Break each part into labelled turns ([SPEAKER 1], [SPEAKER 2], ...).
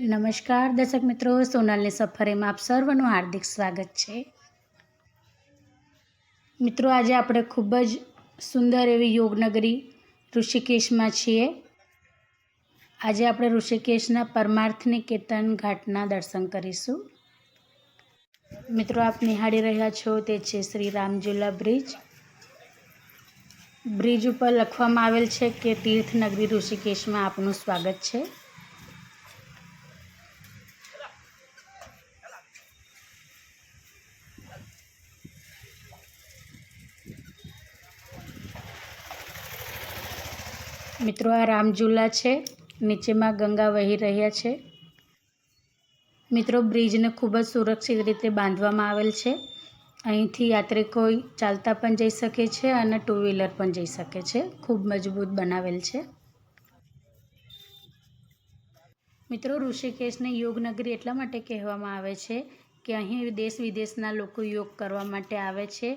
[SPEAKER 1] નમસ્કાર દર્શક મિત્રો, સોનલની સફરેમાં આપ સર્વનું હાર્દિક સ્વાગત છે. મિત્રો, આજે આપણે ખૂબ જ સુંદર એવી યોગનગરી ઋષિકેશમાં છીએ. આજે આપણે ઋષિકેશના પરમાર્થ નિકેતન ઘાટના દર્શન કરીશું. મિત્રો, આપ નિહાળી રહ્યા છો તે છે શ્રી રામજુલા બ્રિજ. બ્રિજ ઉપર લખવામાં આવેલ છે કે તીર્થનગરી ઋષિકેશમાં આપનું સ્વાગત છે. મિત્રો, આ રામઝુલા છે. નીચેમાં ગંગા વહી રહ્યા છે. મિત્રો, બ્રિજને ખૂબ જ સુરક્ષિત રીતે બાંધવામાં આવેલ છે. અહીંથી યાત્રિકો ચાલતા પણ જઈ શકે છે અને ટુ વ્હીલર પણ જઈ શકે છે. ખૂબ મજબૂત બનાવેલ છે. મિત્રો, ઋષિકેશને યોગનગરી એટલા માટે કહેવામાં આવે છે કે અહીં દેશ વિદેશના લોકો યોગ કરવા માટે આવે છે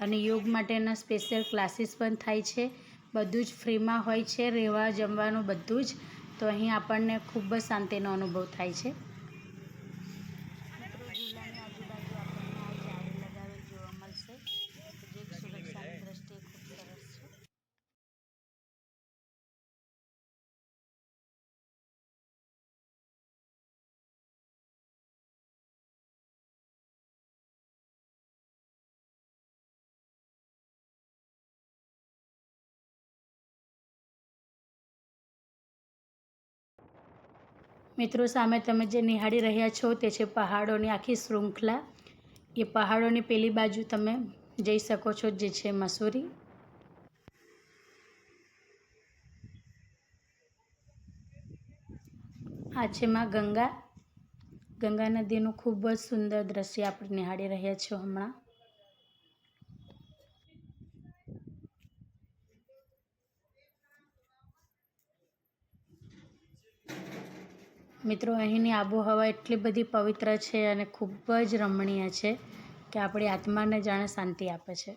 [SPEAKER 1] અને યોગ માટેના સ્પેશિયલ ક્લાસીસ પણ થાય છે. બધું જ ફ્રીમાં હોય છે, રહેવા, જમવાનું બધું જ. તો અહીં આપણને ખૂબ જ શાંતિનો અનુભવ થાય છે મિત્રો ઝૂલાની આજુબાજુ આપણને આ જાળી લગાવેલ જોવા મળશે જે સુરક્ષાની દ્રષ્ટિએ ખૂબ સરસ છે મિત્રો સામે તમે જે નિહાળી રહ્યા છો તે છે પહાડોની આખી શૃંખલા. એ પહાડોની પેલી બાજુ તમે જઈ શકો છો જે છે મસૂરી. આ છે માં ગંગા. ગંગા નદીનું ખૂબ જ સુંદર દ્રશ્ય આપણે નિહાળી રહ્યા છો હમણાં. મિત્રો, અહીંની આબોહવા એટલી બધી પવિત્ર છે અને ખૂબ જ રમણીય છે કે આપણી આત્માને જાણે શાંતિ આપે છે.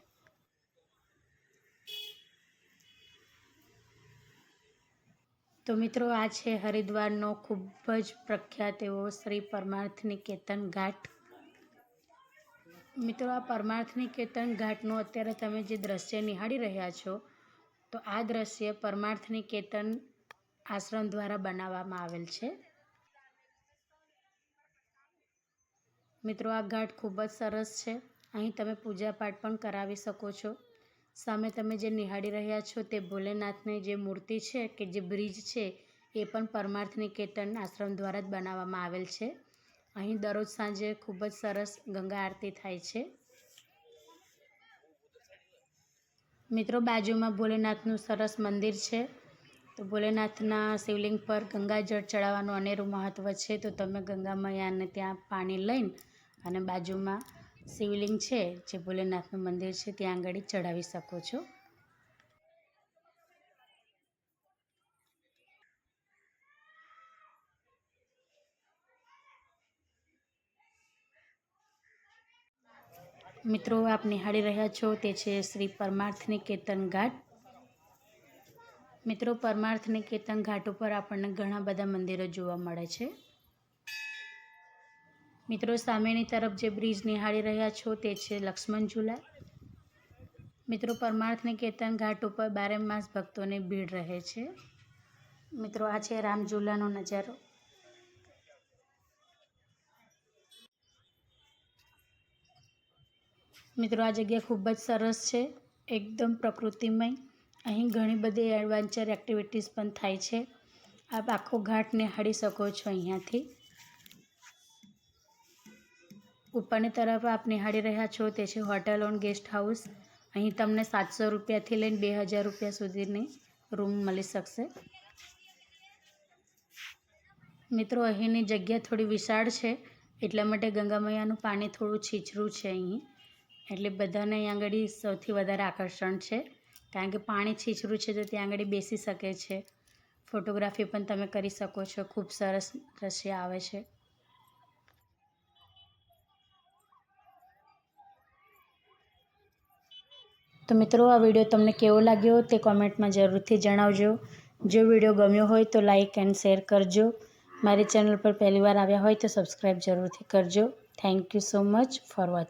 [SPEAKER 1] તો મિત્રો, આ છે હરિદ્વારનો ખૂબ જ પ્રખ્યાત એવો શ્રી પરમાર્થ નિકેતન ઘાટ. મિત્રો, આ પરમાર્થ નિકેતન ઘાટનું અત્યારે તમે જે દ્રશ્ય નિહાળી રહ્યા છો, તો આ દ્રશ્ય પરમાર્થ નિકેતન આશ્રમ દ્વારા બનાવવામાં આવેલ છે. મિત્રો, આ ઘાટ ખૂબ જ સરસ છે. અહીં તમે પૂજાપાઠ પણ કરાવી શકો છો. સામે તમે જે નિહાળી રહ્યા છો તે ભોલેનાથની જે મૂર્તિ છે કે જે બ્રિજ છે, એ પણ પરમાર્થ નિકેતન આશ્રમ દ્વારા જ બનાવવામાં આવેલ છે. અહીં દરરોજ સાંજે ખૂબ જ સરસ ગંગા આરતી થાય છે. મિત્રો, બાજુમાં ભોલેનાથનું સરસ મંદિર છે. તો ભોલેનાથના શિવલિંગ પર ગંગાજળ ચડાવવાનું અનેરું મહત્ત્વ છે. તો તમે ગંગા મૈયાને ત્યાં પાણી લઈને અને બાજુમાં શિવલિંગ છે, જે ભોલેનાથનું મંદિર છે, ત્યાં આગળ ચડાવી શકો છો. મિત્રો, આપ નિહાળી રહ્યા છો, તે છે શ્રી પરમાર્થ નિકેતન ઘાટ. મિત્રો, પરમાર્થ નિકેતન ઘાટ ઉપર આપણને ઘણા બધા મંદિરો જોવા મળે છે. મિત્રો, સામેની તરફ જે બ્રિજ નિહાળી રહ્યા છો તે છે લક્ષ્મણ ઝૂલા. મિત્રો પરમાર્થ નિકેતન ઘાટ ઉપર બારે માસ ભક્તોની ભીડ રહે છે. મિત્રો, આ છે રામ ઝૂલાનો નજારો. મિત્રો, આ જગ્યા ખૂબ જ સરસ છે, એકદમ પ્રકૃતિમય. અહીં ઘણી બધી એડવેન્ચર એક્ટિવિટીઝ પણ થાય છે. આપ આખો ઘાટ નિહાળી શકો છો અહીંયાથી. ઉપરની તરફ આપ નિહાળી રહ્યા છો તે છે હોટલ ઓન ગેસ્ટ હાઉસ. અહીં તમને સાતસો રૂપિયાથી લઈને બે હજાર રૂપિયા સુધીની રૂમ મળી શકશે. મિત્રો, અહીંની જગ્યા થોડી વિશાળ છે, એટલા માટે ગંગા મૈયાનું પાણી થોડું છીછરું છે અહીં. એટલે બધાને અહીં આગળ સૌથી વધારે આકર્ષણ છે, કારણ કે પાણી છીછરું છે તો ત્યાં આગળ બેસી શકે છે. ફોટોગ્રાફી પણ તમે કરી શકો છો, ખૂબ સરસ દ્રશ્ય આવે છે. તો મિત્રો, આ વીડિયો તમને કેવો લાગ્યો તે કોમેન્ટમાં જરૂરથી જણાવજો. જો વીડિયો ગમ્યો હોય તો લાઈક એન્ડ શેર કરજો. મારી ચેનલ પર પહેલીવાર આવ્યા હોય તો સબસ્ક્રાઈબ જરૂરથી કરજો. Thank you so much for watching.